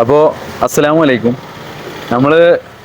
അപ്പോൾ അസ്സലാമു അലൈക്കും നമ്മൾ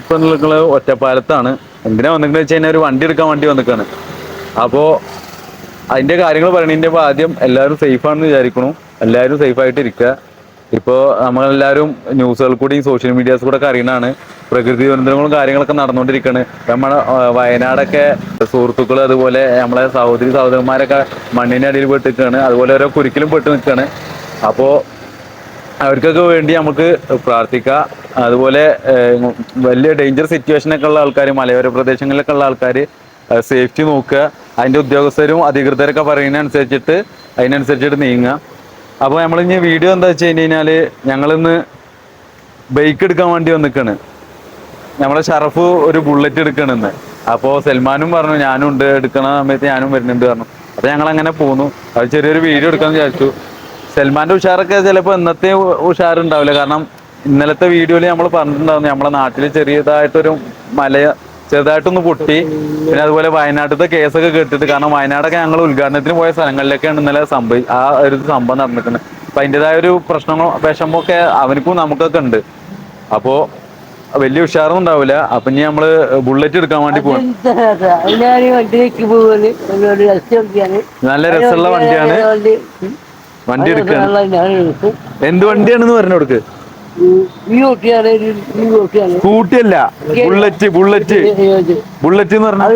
ഇപ്പൊ നിൽക്കുന്നത് ഒറ്റപ്പാലത്താണ്. എന്തിനാ വന്നിട്ട് വെച്ച് കഴിഞ്ഞാൽ ഒരു വണ്ടി എടുക്കാൻ വണ്ടി വന്നിക്കാണ്. അപ്പോ അതിന്റെ കാര്യങ്ങൾ പറയണതിന്റെ ഇപ്പൊ ആദ്യം എല്ലാവരും സേഫ് ആണെന്ന് വിചാരിക്കണു. എല്ലാവരും സേഫ് ആയിട്ട് ഇരിക്കുക ഇപ്പോൾ നമ്മളെല്ലാവരും ന്യൂസുകൾ കൂടി സോഷ്യൽ മീഡിയാസ് കൂടെ ഒക്കെ അറിയണതാണ് പ്രകൃതി ദുരന്തങ്ങളും കാര്യങ്ങളൊക്കെ നടന്നുകൊണ്ടിരിക്കുകയാണ് നമ്മുടെ വയനാടൊക്കെ സുഹൃത്തുക്കൾ അതുപോലെ നമ്മളെ സഹോദരി സഹോദരന്മാരൊക്കെ മണ്ണിനടിയിൽ പെട്ട് നിൽക്കുകയാണ് അതുപോലെ ഓരോ കുരുക്കിലും പെട്ട് നിൽക്കുകയാണ് അപ്പോൾ അവർക്കൊക്കെ വേണ്ടി നമുക്ക് പ്രാർത്ഥിക്കാം. അതുപോലെ വലിയ ഡേഞ്ചർ സിറ്റുവേഷനൊക്കെ ഉള്ള ആൾക്കാർ മലയോര പ്രദേശങ്ങളിലൊക്കെ ഉള്ള ആൾക്കാർ സേഫ്റ്റി നോക്കുക. അതിന്റെ ഉദ്യോഗസ്ഥരും അധികൃതരൊക്കെ പറയുന്നതനുസരിച്ചിട്ട് അതിനനുസരിച്ചിട്ട് നീങ്ങുക. അപ്പോൾ നമ്മൾ ഇനി വീഡിയോ എന്താ വെച്ച് കഴിഞ്ഞ് കഴിഞ്ഞാൽ ഞങ്ങളിന്ന് ബൈക്ക് എടുക്കാൻ വേണ്ടി വന്നിക്കാണ്. നമ്മളെ ഷറഫ് ഒരു ബുള്ളറ്റ് എടുക്കണെന്ന് അപ്പോൾ സൽമാനും പറഞ്ഞു ഞാനും ഉണ്ട് എടുക്കണ സമയത്ത് ഞാനും വരുന്നുണ്ട് പറഞ്ഞു. അപ്പോൾ ഞങ്ങൾ അങ്ങനെ പോന്നു. അത് ചെറിയൊരു വീഡിയോ എടുക്കാമെന്ന് വിചാരിച്ചു. സൽമാന്റെ ഉഷാറൊക്കെ ചിലപ്പോൾ ഇന്നത്തെ ഉഷാറുണ്ടാവില്ല. കാരണം ഇന്നലത്തെ വീഡിയോയിൽ നമ്മൾ പറഞ്ഞിട്ടുണ്ടായിരുന്നു നമ്മളെ നാട്ടിൽ ചെറിയതായിട്ടൊരു മല ചെറുതായിട്ടൊന്ന് പൊട്ടി. പിന്നെ അതുപോലെ വയനാട്ടിലത്തെ കേസൊക്കെ കേട്ടിട്ട് കാരണം വയനാടൊക്കെ ഞങ്ങൾ ഉദ്ഘാടനത്തിന് പോയ സ്ഥലങ്ങളിലൊക്കെയാണ് ഇന്നലെ സംഭവി ആ ഒരു സംഭവം നടന്നിട്ടുണ്ട് അപ്പൊ അതിന്റെതായ ഒരു പ്രശ്നങ്ങളോ വിഷമമൊക്കെ അവനക്കും നമുക്കൊക്കെ ഉണ്ട്. അപ്പോ വലിയ ഉഷാറൊന്നും ഉണ്ടാവില്ല. അപ്പൊ ഇനി നമ്മൾ ബുള്ളറ്റ് എടുക്കാൻ വേണ്ടി പോകും നല്ല രസമുള്ള വണ്ടിയാണ്. വണ്ടി എടുക്കാൻ എന്ത് വണ്ടിയാണെന്ന് പറഞ്ഞു കൊടുക്ക്. സ്കൂട്ടിയല്ല ബുള്ളറ്റ് ബുള്ളറ്റ്. ബുള്ളറ്റ് എന്ന് പറഞ്ഞാൽ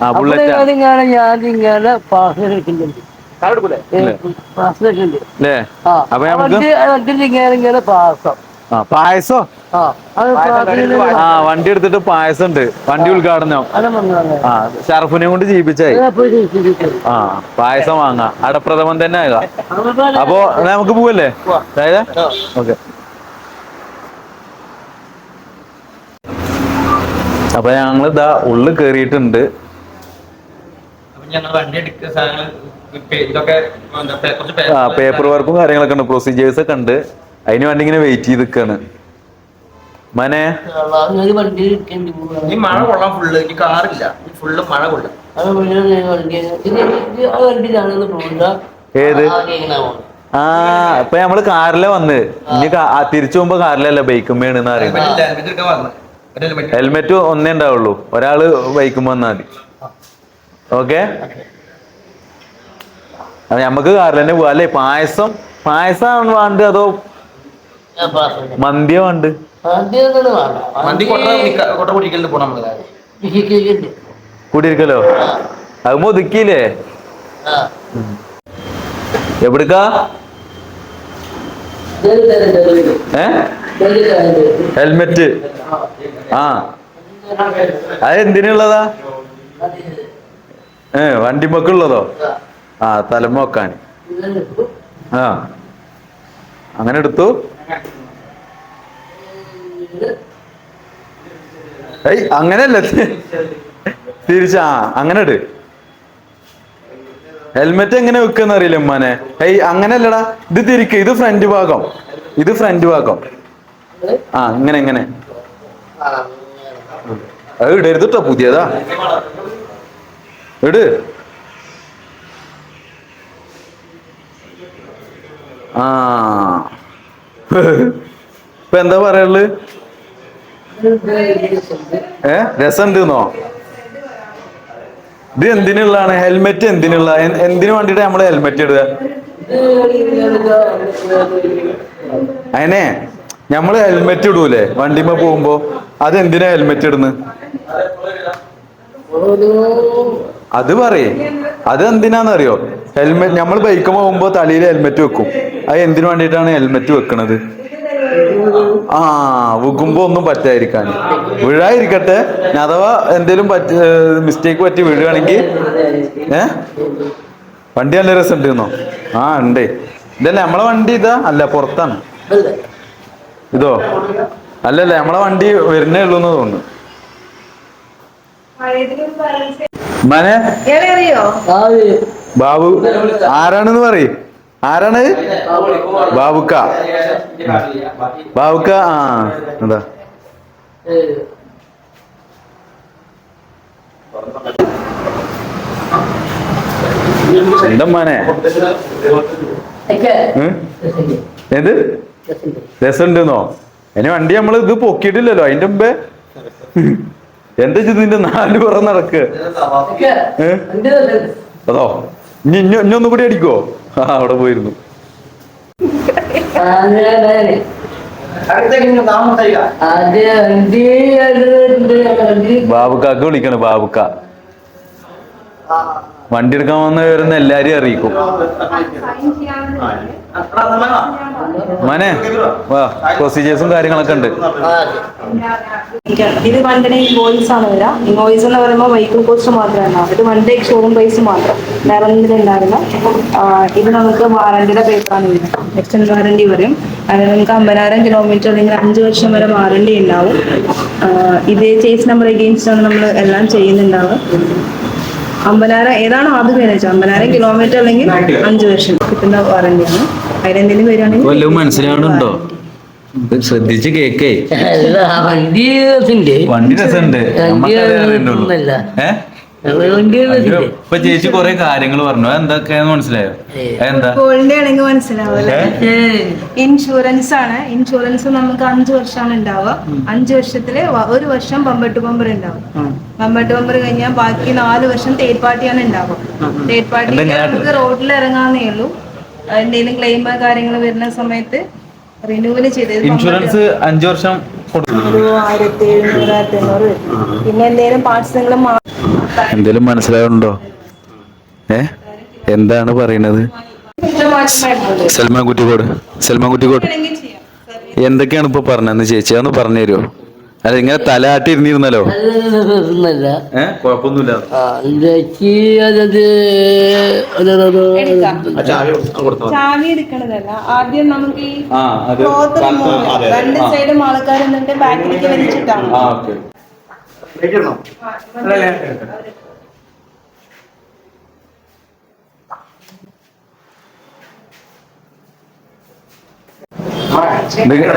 ആ, ബുള്ളറ്റ്. ഞാൻ ഇങ്ങനെ അപ്പൊ നമുക്ക് പായസോ? ആ ആ വണ്ടി എടുത്തിട്ട് പായസം ഉണ്ട് വണ്ടി ഉദ്ഘാടനം. ആ ഷറഫിനെ കൊണ്ട് ജീവിച്ചായി ആ പായസം വാങ്ങാം. അടപ്രഥമൻ തന്നെ ആകാം അപ്പൊ നമുക്ക് പോവല്ലേ? അതായത് ഓക്കെ. അപ്പൊ ഞങ്ങൾ ഇതാ ഉള്ളിൽ കേറിയിട്ടുണ്ട്. ആ പേപ്പർ വർക്കും കാര്യങ്ങളൊക്കെ ഉണ്ട്. പ്രൊസീജിയേഴ്സ് ഒക്കെ ഉണ്ട്. അതിന് വേണ്ടി ഇങ്ങനെ വെയിറ്റ് ചെയ്ത് നിൽക്കാണ് മനെ? വണ്ടി. ഈ മഴ കൊള്ളാൻ ഫുള്ള് ഈ കാറില്ല ഫുള്ള് മഴ കൊള്ളും. ഏത്. ആ ഇപ്പൊ നമ്മൾ കാറിലെ വന്ന്. ഇനി തിരിച്ചു പോകുമ്പോ കാറിലല്ല ബൈക്കുമ്മേണെന്ന് അറിയുന്നത്. ഹെൽമെറ്റ് ഒന്നേ ഉണ്ടാവുള്ളൂ. ഒരാൾ ബൈക്കുമ്പോ വന്നാൽ മതി. ഓക്കെ നമുക്ക് കാറിൽ തന്നെ പോവാ. അല്ലേ? പായസം? പായസം വേണ്ട അതോ മന്തിയോ പാസ് മന്തിയോ വേണ്ട. വണ്ടി കൊട്ട കുടിക്കലിന് പോണം നമ്മൾ. കൂടിയിരിക്കലോ? അത് ഒതുക്കിയില്ലേ ആ. എവിടുക്കാ? ഏ. ഹെൽമെറ്റ്. ആ. അത് എന്തിനുള്ളതാ? ഏ വണ്ടിമൊക്കുള്ളതോ? ആ. തലമൊക്കാൻ ആ. അങ്ങനെ എടുത്തു? ഏയ് അങ്ങനെയല്ല. തിരിച്ചാ അങ്ങനെ ഇട് ഹെൽമെറ്റ് എങ്ങനെ വെക്കുന്ന അറിയില്ല ഉമ്മാനെ. ഏയ് അങ്ങനെയല്ലടാ. ഇത് തിരിക്ക് ഇത് ഫ്രണ്ട് ഭാഗം. ഇത് ഫ്രണ്ട് ഭാഗം. ആ ഇങ്ങനെ ഇങ്ങനെ. അത് ഇടരുത് ട്ടോ പുതിയതാ. ഇട്. ആ. ഇപ്പൊ എന്താ പറയുള്ളു ഏ? രസമുണ്ടെന്നോ? ഇത് എന്തിനുള്ളതാണ്? ഹെൽമെറ്റ് എന്തിനുള്ള? എന്തിനു വേണ്ടിട്ട് നമ്മൾ ഹെൽമെറ്റ് ഇടുക? അതിനെ നമ്മൾ ഹെൽമെറ്റ് ഇടൂലേ? വണ്ടിമ പോകുമ്പോ. അത് എന്തിനാ ഹെൽമെറ്റ് ഇടുന്നത് അത് പറയേ. അത് എന്തിനാന്ന് അറിയോ ഹെൽമെറ്റ് നമ്മൾ ബൈക്ക് പോകുമ്പോ തലയിൽ ഹെൽമെറ്റ് വെക്കും. അത് എന്തിനു വേണ്ടിയിട്ടാണ് ഹെൽമെറ്റ് വെക്കണത്? ആ വെക്കുമ്പോ ഒന്നും പറ്റാതിരിക്കാൻ. വീഴാതിരിക്കട്ടെ. ഇനി അഥവാ എന്തേലും പറ്റി മിസ്റ്റേക്ക് പറ്റി വീഴുകയാണെങ്കിൽ ഏ? വണ്ടി നല്ല രസം ഉണ്ടെന്നോ ആ ഉണ്ട്. ഇതല്ലേ നമ്മളെ വണ്ടി ഇതാ? അല്ല പുറത്താണ്. ഇതോ? അല്ലല്ല നമ്മളെ വണ്ടി വരുന്നേ ഉള്ളൂ എന്ന് തോന്നുന്നു. മനെ? ബാബു ആരാണെന്ന് പറയ്. ആരാണ്? ബാബുക്ക. ബാബുക്ക? ആ എന്താ? സ്വന്തം എന്താ മോനെ? ഏത് രസമുണ്ടെന്നോ? ഇനി വണ്ടി നമ്മൾ ഇത് പൊക്കിയിട്ടില്ലല്ലോ അതിന്റെ മുമ്പേ. എന്താ ചെയ്ത് നിന്റെ നാല് പുറം നടക്ക്? അതോ? ഇനി ഇനി ഒന്നും കൂടി അടിക്കോ അവിടെ പോയിരുന്നു. ബാബുക്കാക്ക് വിളിക്കണ് ബാബുക്ക. വണ്ടി എടുക്കാൻ വന്ന വരുന്ന എല്ലാരെയും അറിയിക്കും. മനെ വാ പ്രൊസീജിയേഴ്സും കാര്യങ്ങളൊക്കെ ഉണ്ട്. ഇത് വണ്ടിനെ ഇൻവോയിസ് ആണ് വരാ. ഇൻവോയിസ് എന്ന് പറയുമ്പോൾ വെഹിക്കിൾ കോസ്റ്റ് മാത്രമല്ല ഇത് വണ്ടി ഷോറൂം പ്രൈസ് മാത്രം. വേറെ ഒന്നിലും ഉണ്ടാവില്ല. ഇത് നമുക്ക് വാറണ്ടിയുടെ പേപ്പറാണ് വരുന്നത്. എക്സ്റ്റൻഡ് വാറണ്ടി വരും അത് നമുക്ക് അമ്പതിനായിരം കിലോമീറ്റർ അല്ലെങ്കിൽ അഞ്ച് വർഷം വരെ വാറണ്ടി ഉണ്ടാവും. ഇതേ ചേസ് നമ്പർ എഗെയിൻസ്റ്റ് ആണ് നമ്മൾ എല്ലാം ചെയ്യുന്നുണ്ടാവുക. അമ്പതിനായിരം ഏതാണോ ആദ്യം വെച്ചാൽ അമ്പതിനായിരം കിലോമീറ്റർ അല്ലെങ്കിൽ അഞ്ചു വർഷം കിട്ടുന്ന വാറന്റിയാണ് അതിലെന്തെങ്കിലും വരികയാണെങ്കിൽ മനസ്സിലാവുന്നുണ്ടോ ശ്രദ്ധിച്ച് കേക്കേ. വണ്ടി ഉണ്ട് വണ്ടി രസമുണ്ട്. ഇപ്പൊ ചേച്ചി കൊറേ കാര്യങ്ങൾ പറഞ്ഞു. എന്തൊക്കെയാന്ന് മനസ്സിലായോ? എന്താ? ഗോൾഡ് ആണെങ്കിൽ മനസ്സിലാവില്ല ഇൻഷുറൻസ് ആണ്. ഇൻഷുറൻസ് നമുക്ക് അഞ്ചു വർഷമാണ് ഉണ്ടാവുക. അഞ്ചു വർഷത്തിൽ ഒരു വർഷം പമ്പട്ട് ടു ബമ്പർ ഉണ്ടാവും. പമ്പട്ട് ടു ബമ്പർ കഴിഞ്ഞാൽ ബാക്കി നാല് വർഷം തേർഡ് പാർട്ടിയാണ് ഉണ്ടാവുക. തേർഡ് പാർട്ടി നമുക്ക് റോഡിൽ ഇറങ്ങാന്നേ ഉള്ളൂ. എന്തെങ്കിലും ക്ലെയിം കാര്യങ്ങൾ വരുന്ന സമയത്ത് റിന്യൂവൽ ചെയ്ത് ഇൻഷുറൻസ് അഞ്ചു വർഷം ആയിരത്തി എഴുന്നൂറ് ആയിരത്തി എണ്ണൂറ് പിന്നെ എന്തെങ്കിലും പാർട്സ് നിങ്ങൾ എന്തേലും മനസ്സിലാവുന്നുണ്ടോ? ഏ? എന്താണ് പറയണത്? സൽമാൻ കുറ്റിക്കോട് സൽമാൻ കുറ്റിക്കോട് എന്തൊക്കെയാണ് ഇപ്പൊ പറഞ്ഞതെന്ന് ചേച്ചി? അതൊന്ന് പറഞ്ഞു തരുമോ അല്ല ഇങ്ങനെ തലയാട്ടി ഇരുന്നിരുന്നല്ലോ. ചാവി എടുക്കണതല്ല. ആദ്യം നമുക്ക് ഈ ക്ലോത്ത് രണ്ട് സൈഡും ആൾക്കാർ എന്നിട്ട് ബാക്കിലേക്ക് വലിച്ചിട്ടാണ്. ഓക്കെ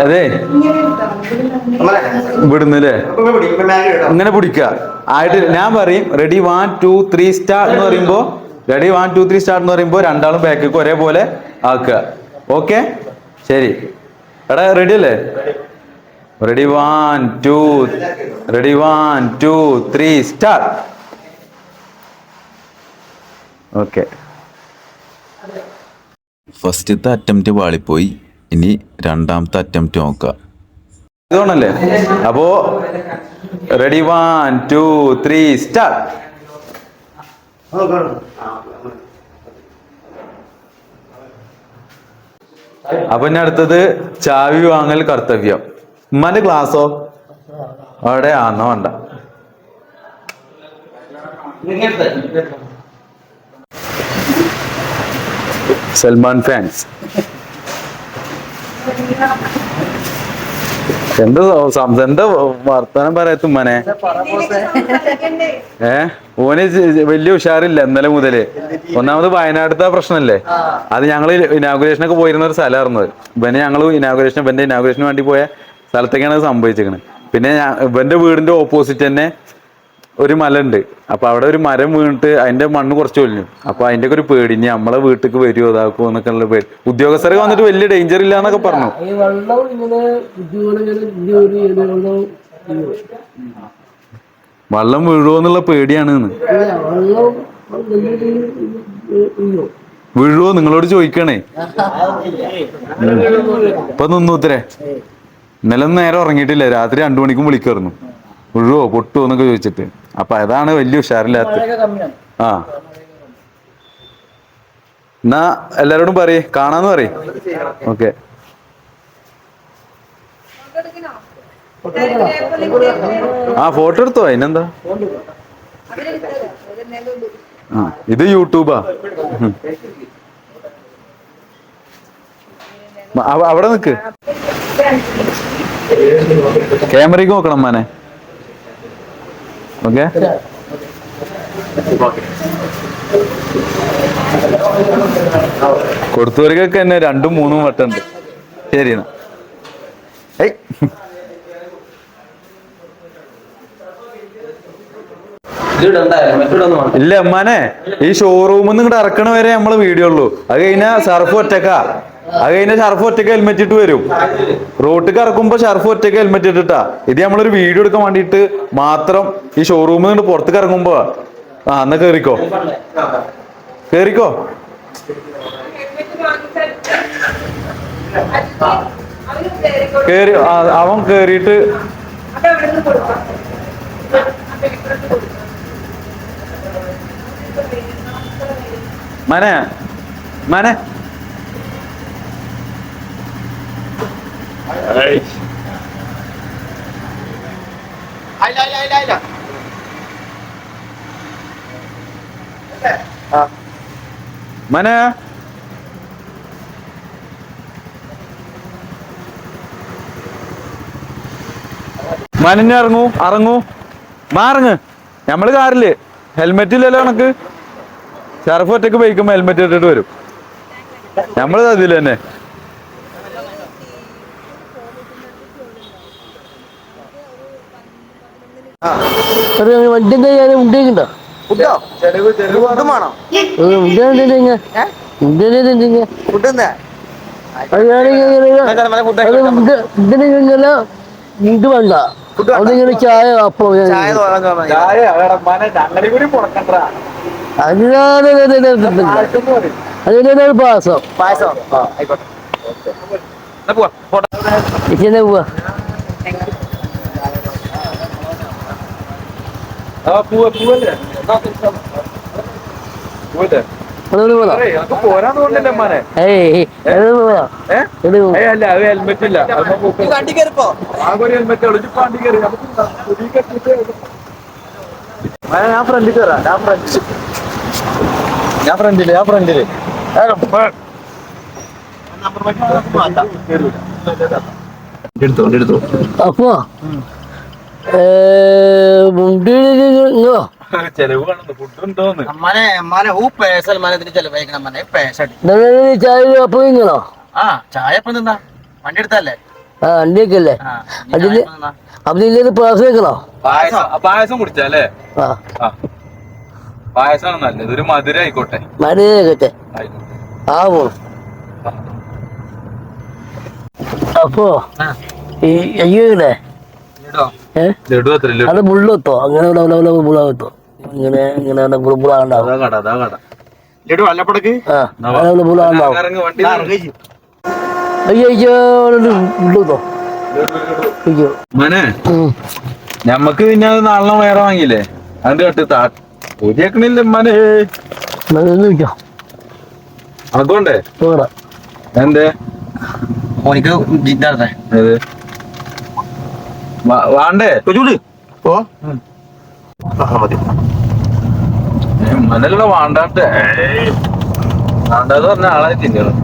അതെ ഇവിടുന്ന് അല്ലേ ഇങ്ങനെ പിടിക്ക ആയിട്ട് ഞാൻ പറയും ready one two three start എന്ന് പറയുമ്പോ ready one two three start എന്ന് പറയുമ്പോ രണ്ടാളും ബാക്കിക്ക് ഒരേപോലെ ആക്കുക. ഓക്കെ ശരി. എടാ റെഡി അല്ലേ? Ready one two ready one two three start okay ഫസ്റ്റത്തെ അറ്റംപ്റ്റ് വാളിപ്പോയി. ഇനി രണ്ടാമത്തെ അറ്റംപ്റ്റ് നോക്കുക ഇതാണല്ലേ? അപ്പോ ready one two three start അപ്പൊ ഞാൻ അടുത്തത് ചാവി വാങ്ങൽ കർത്തവ്യം. ഉമ്മാന്റെ ക്ലാസ്സോ അവിടെ ആന്നോ വേണ്ട. സൽമാൻ ഫാൻസ് എന്ത് എന്താ വർത്താനം പറയാത്ത ഉമ്മനെ? ഏ? ഓന് വലിയ ഉഷാറില്ല ഇന്നലെ മുതൽ. ഒന്നാമത് വയനാട്ടിലത്തെ പ്രശ്നല്ലേ? അത് ഞങ്ങൾ ഇനാഗുറേഷനൊക്കെ പോയിരുന്ന ഒരു സ്ഥലമായിരുന്നു ഇവന് ഞങ്ങൾ ഇനാഗുറേഷൻ ഇവന്റെ ഇനാഗുറേഷന് വേണ്ടി പോയ സ്ഥലത്തേക്കാണ് സംഭവിച്ചിരിക്കുന്നത് പിന്നെ ഞാൻ ഇവന്റെ വീടിന്റെ ഓപ്പോസിറ്റ് തന്നെ ഒരു മല ഉണ്ട് അപ്പൊ അവിടെ ഒരു മരം വീണിട്ട് അതിന്റെ മണ്ണ് കുറച്ച് ഒലിഞ്ഞു. അപ്പൊ അതിന്റെ ഒക്കെ ഒരു പേടി ഇനി നമ്മളെ വീട്ടിലേക്ക് വരുമോ ഇതാക്കുമോ എന്നൊക്കെ ഉള്ള പേടി. ഉദ്യോഗസ്ഥരൊക്കെ വന്നിട്ട് വലിയ ഡേഞ്ചർ ഇല്ല എന്നൊക്കെ പറഞ്ഞു. വെള്ളം വീഴുമോ എന്നുള്ള പേടിയാണ് വീഴുവോ നിങ്ങളോട് ചോദിക്കണേ. ഇപ്പൊ നിന്നു ഉത്തരേ ഇന്നലെ നേരം ഉറങ്ങിയിട്ടില്ല. രാത്രി രണ്ടു മണിക്കും വിളിക്കായിരുന്നു ഉഴുവോ പൊട്ടുവോ എന്നൊക്കെ ചോദിച്ചിട്ട്. അപ്പൊ അതാണ് വലിയ ഉഷാറില്ലാത്ത ആ. എന്നാ എല്ലാരോടും പറയേ. കാണാന്ന് പറയേ. ഓക്കെ. ആ ഫോട്ടോ എടുത്തോ. അതിനെന്താ? ആ ഇത് യൂട്യൂബാ. അവിടെ നിക്ക്. ക്യാമറയ്ക്ക് നോക്കണം മാനെ. ഓക്കെ? കൊടുത്തവർക്കൊക്കെ തന്നെ രണ്ടും മൂന്നും വട്ടുണ്ട് ശരി എന്നാ. ഏയ് ഇല്ല അമ്മാനെ ഈ ഷോറൂമിൽ നിന്ന് ഇങ്ങോട്ട് ഇറക്കണ വരെ നമ്മൾ വീഡിയോ ഉള്ളൂ. അത് കഴിഞ്ഞാ സർഫ് ഒറ്റക്കാ. അത് കഴിഞ്ഞ ഷർഫ് ഒറ്റയ്ക്ക് ഹെൽമെറ്റ് ഇട്ട് വരും. റോട്ടിൽ ഇറക്കുമ്പോൾ ഷർഫ് ഒറ്റയ്ക്ക് ഹെൽമെറ്റ് ഇട്ടിട്ടാ. ഇത് നമ്മളൊരു വീഡിയോ എടുക്കാൻ വേണ്ടിയിട്ട് മാത്രം ഈ ഷോറൂമിൽ നിന്ന് പുറത്തേക്ക് ഇറങ്ങുമ്പോ. ആ എന്നാ കേറിക്കോ. കേറിക്കോ. കേറി അവൻ കേറിയിട്ട് മനെ മനെ. മനെ? മനഞ്ഞ ഇറങ്ങൂ അറങ്ങൂ. മാറങ്ങ് നമ്മൾ കാറിൽ. ഹെൽമെറ്റ് ഇല്ലല്ലോ കണക്ക് ഷർഫ് ഒറ്റയ്ക്ക് ബൈക്കുമ്പോ ഹെൽമെറ്റ് ഇട്ടിട്ട് വരും. നമ്മൾ അതിൽ തന്നെ. ഒരു വണ്ടിന്റെ ഞാൻ ഉണ്ടേക്കുണ്ടോ ഫുഡോ വേണ്ട. അതിങ്ങനെ ചായ അപ്പം അതിനാണ് പായസം ഇങ്ങനെ പോവാ? അതോട് പോവാം പോരാൻ തോന്നില്ല മനെ ഏയ് അത് പോവാം ഏഹ് ഇത് പോവാം ഏയ് അല്ല അത് ഹെൽമെറ്റ് ഇല്ല. വണ്ടി കയറിപ്പോ? ആകെ ഒരു ഹെൽമെറ്റ് വണ്ടി കയറി. ഞാൻ ഫ്രണ്ടിൽ കയറാം ഞാൻ ഫ്രണ്ടിൽ ഞാൻ ഫ്രണ്ടിൽ ഞാൻ ഫ്രണ്ടിൽ പേസടി ചായ അപ്പം ഇങ്ങനോ ആ ചായ വണ്ടി എടുത്തല്ലേ ആ വണ്ടി അല്ലേ ആ അതിൽ അതിലേക്ക് പാസ് വെക്കണോ? പായസം ആ, പായസം കുടിച്ചാലേ ആ. ആ. പായസമാണ് നല്ലത്. ഒരു മധുര ആയിക്കോട്ടെ. മധുര ആയിക്കോട്ടെ. ആ പോണം. അപ്പോ ഈ ലഡു അത് മുള്ളൊത്തോ? അങ്ങനെ മുള്ളാകത്തോ മുളകത്തോ ഇങ്ങനെ ഇങ്ങനെ അയ്യോ മനെ. ഞമ്മക്ക് പിന്നെ അത് നാളെ വേറെ വാങ്ങിയില്ലേ? അത് കട്ട് താ പൊതിയക്കണില്ല മനെ? അതുകൊണ്ടേ എന്തേ? ഓനിക്ക് ജിദ്ദാർത്തെ വാണ്ടേ? ചൂട് ഓ മനല്ല വാണ്ടാട്ടെ വാണ്ടാന്ന് പറഞ്ഞ ആളായി തിന്നണം.